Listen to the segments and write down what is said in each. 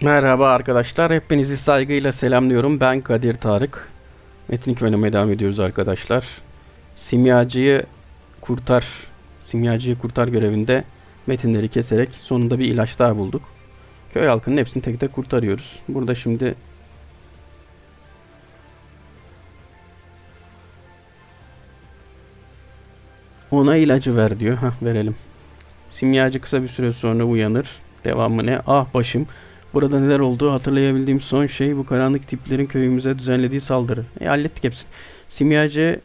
Merhaba arkadaşlar, hepinizi saygıyla selamlıyorum. Ben Kadir Tarık. Metin oynamaya devam ediyoruz arkadaşlar. Simyacıyı kurtar, simyacıyı kurtar görevinde metinleri keserek sonunda bir ilaç daha bulduk. Köy halkının hepsini tek tek kurtarıyoruz. Burada şimdi ona ilacı ver diyor. Hah verelim. Simyacı kısa bir süre sonra uyanır. Devamı ne? Ah başım. Burada neler olduğu hatırlayabildiğim son şey bu karanlık tiplerin köyümüze düzenlediği saldırı. E, hallettik hepsini. Simyacı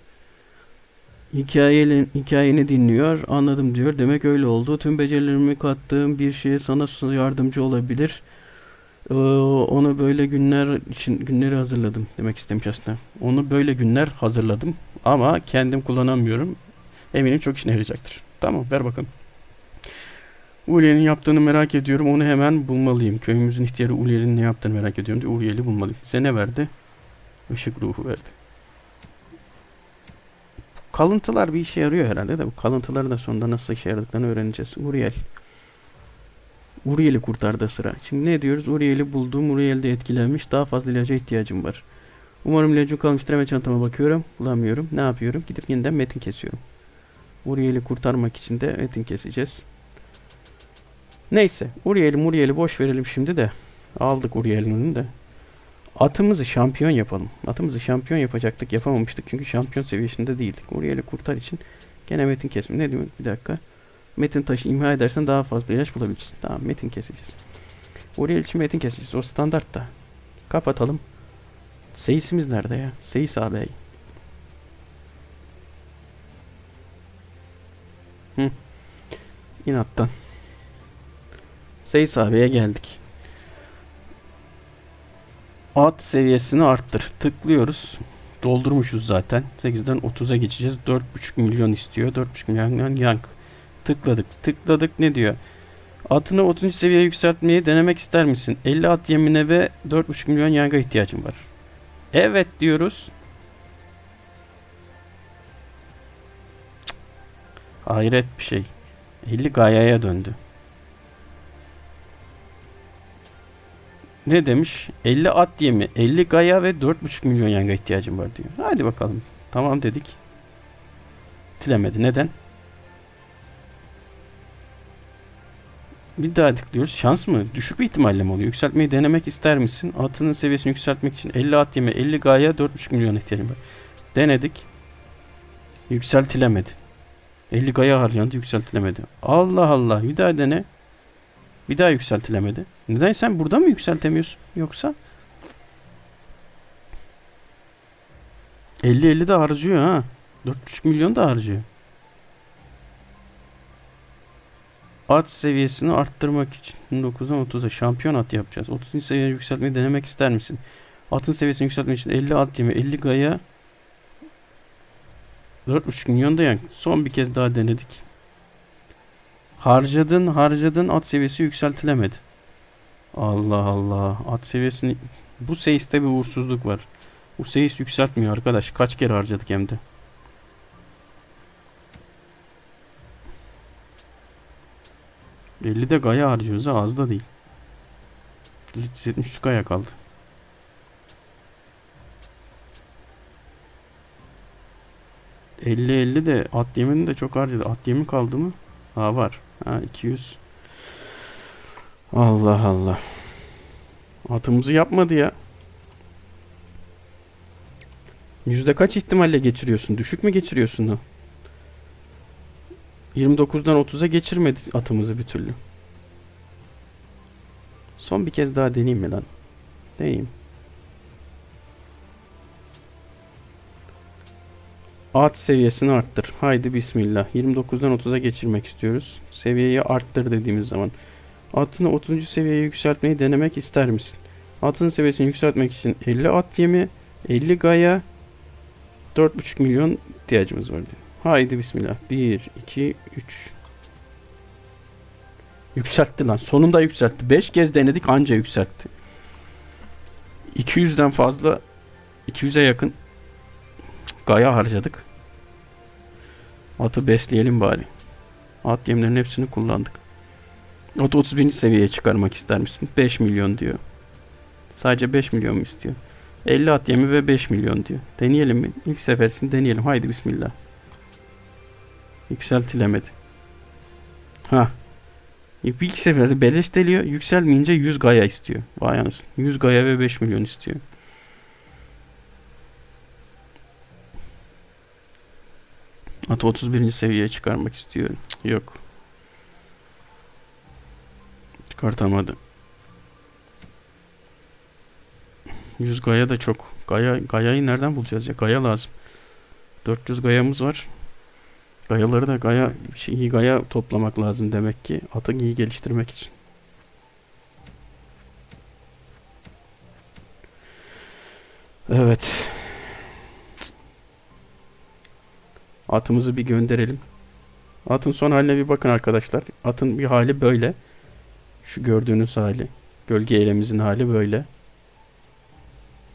hikayeni, hikayeni dinliyor. Anladım diyor. Demek öyle oldu. Tüm becerilerimi kattığım bir şeye sana yardımcı olabilir. Ee, onu böyle günler için günleri hazırladım demek istemiş aslında. Onu böyle günler hazırladım ama kendim kullanamıyorum. Eminim çok işine yarayacaktır. Tamam ver bakalım. Uriel'in yaptığını merak ediyorum. Onu hemen bulmalıyım. Köyümüzün ihtiyarı Uriel'in ne yaptığını merak ediyorum diye Uriel'i bulmalıyım. Bize ne verdi? Işık ruhu verdi. Kalıntılar bir işe yarıyor herhalde de bu kalıntıları da sonunda nasıl işe yaradıklarını öğreneceğiz. Uriel. Uriel'i kurtardı sıra. Şimdi ne diyoruz? Uriel'i buldum. Uriel de etkilenmiş. Daha fazla ilaca ihtiyacım var. Umarım ilacım kalmıştır. Hemen çantama bakıyorum. Bulamıyorum. Ne yapıyorum? Gidip yeniden metin kesiyorum. Uriel'i kurtarmak için de metin keseceğiz. Neyse. Uriel'i Muriel'i boş verelim şimdi de. Aldık Uriel'in önünü de. Atımızı şampiyon yapalım. Atımızı şampiyon yapacaktık. Yapamamıştık çünkü şampiyon seviyesinde değildik. Uriel'i kurtar için gene metin kesme. Ne demek? Bir dakika. Metin taşı imha edersen daha fazla ilaç bulabilirsin. Tamam metin keseceğiz. Uriel için metin keseceğiz. O standart da. Kapatalım. Seyisimiz nerede ya? Seyis ağabey. Hı. İnattan. Seyis abiye geldik. At seviyesini arttır. Tıklıyoruz. Doldurmuşuz zaten. 8'den 30'a geçeceğiz. 4.5 milyon istiyor. 4.5 milyon yank. Tıkladık. Tıkladık ne diyor? Atını 30. seviyeye yükseltmeyi denemek ister misin? 50 at yemine ve 4.5 milyon yanga ihtiyacım var. Evet diyoruz. Hayret bir şey. 50 gayaya döndü. Ne demiş? 50 at yemi, 50 gaya ve 4.5 milyon yanga ihtiyacım var diyor. Hadi bakalım. Tamam dedik. Dilemedi. Neden? Bir daha tıklıyoruz. Şans mı? Düşük bir ihtimalle mi oluyor? Yükseltmeyi denemek ister misin? Atının seviyesini yükseltmek için 50 at yeme, 50 gaya, 4.5 milyon ihtiyacım var. Denedik. Yükseltilemedi. 50 gaya harcandı, yükseltilemedi. Allah Allah. Bir daha dene. Bir daha yükseltilemedi. Neden sen burada mı yükseltemiyorsun? Yoksa 50-50 de harcıyor ha. 4,5 milyon da harcıyor. At seviyesini arttırmak için 9'dan 30'a şampiyon at yapacağız. 30. seviyeye yükseltmeyi denemek ister misin? Atın seviyesini yükseltmek için 50 at yeme, 50 gaya 4,5 milyon da yani. Son bir kez daha denedik. Harcadın harcadın at seviyesi yükseltilemedi. Allah Allah. At seviyesini... Bu seyiste bir uğursuzluk var. Bu seyis yükseltmiyor arkadaş. Kaç kere harcadık hem de. Belli de gaya harcıyoruz ha az da değil. 173 gaya kaldı. Elli elli de at yemini de çok harcadı. At yemi kaldı mı? Ha var. Ha 200. Allah Allah. Atımızı yapmadı ya. Yüzde kaç ihtimalle geçiriyorsun? Düşük mü geçiriyorsun da? 29'dan 30'a geçirmedi atımızı bir türlü. Son bir kez daha deneyeyim mi lan? Deneyeyim. At seviyesini arttır. Haydi bismillah. 29'dan 30'a geçirmek istiyoruz. Seviyeyi arttır dediğimiz zaman. Atını 30. seviyeye yükseltmeyi denemek ister misin? Atın seviyesini yükseltmek için 50 at yemi, 50 gaya, 4,5 milyon ihtiyacımız var diyor. Haydi bismillah. 1, 2, 3. Yükseltti lan. Sonunda yükseltti. 5 kez denedik anca yükseltti. 200'den fazla 200'e yakın gaya harcadık. Atı besleyelim bari. At yemlerin hepsini kullandık. Atı 31. seviyeye çıkarmak ister misin? 5 milyon diyor. Sadece 5 milyon mu istiyor? 50 at yemi ve 5 milyon diyor. Deneyelim mi? İlk sefer için deneyelim. Haydi bismillah. Yükseltilemedi. Ha. İlk seferde beleş deliyor. Yükselmeyince 100 gaya istiyor. Vay anasını. 100 gaya ve 5 milyon istiyor. Atı 31. seviyeye çıkarmak istiyor. Cık, Yok. Çıkartamadı. 100 gaya da çok. Gaya, gayayı nereden bulacağız ya? Gaya lazım. 400 gayamız var. Gayaları da gaya şey, iyi gaya toplamak lazım demek ki atı iyi geliştirmek için. Evet. Atımızı bir gönderelim. Atın son haline bir bakın arkadaşlar. Atın bir hali böyle. Şu gördüğünüz hali. Gölge eylemimizin hali böyle.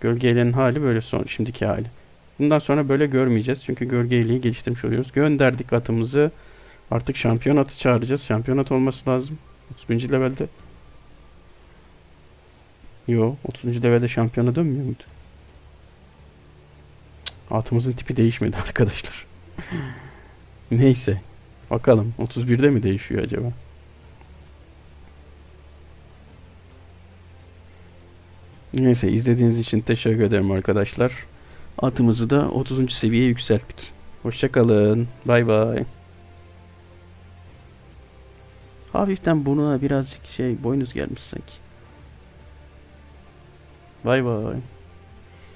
Gölge eylemin hali böyle son şimdiki hali. Bundan sonra böyle görmeyeceğiz. Çünkü gölge eyleyi geliştirmiş oluyoruz. Gönderdik atımızı. Artık şampiyon atı çağıracağız. Şampiyon at olması lazım. 31. levelde. Yo, 30. levelde şampiyona dönmüyor muydu? Atımızın tipi değişmedi arkadaşlar. Neyse. Bakalım 31'de mi değişiyor acaba? Neyse izlediğiniz için teşekkür ederim arkadaşlar. Atımızı da 30. seviyeye yükselttik. Hoşçakalın. Bay bay. Hafiften burnuna birazcık şey boynuz gelmiş sanki. Bay bay.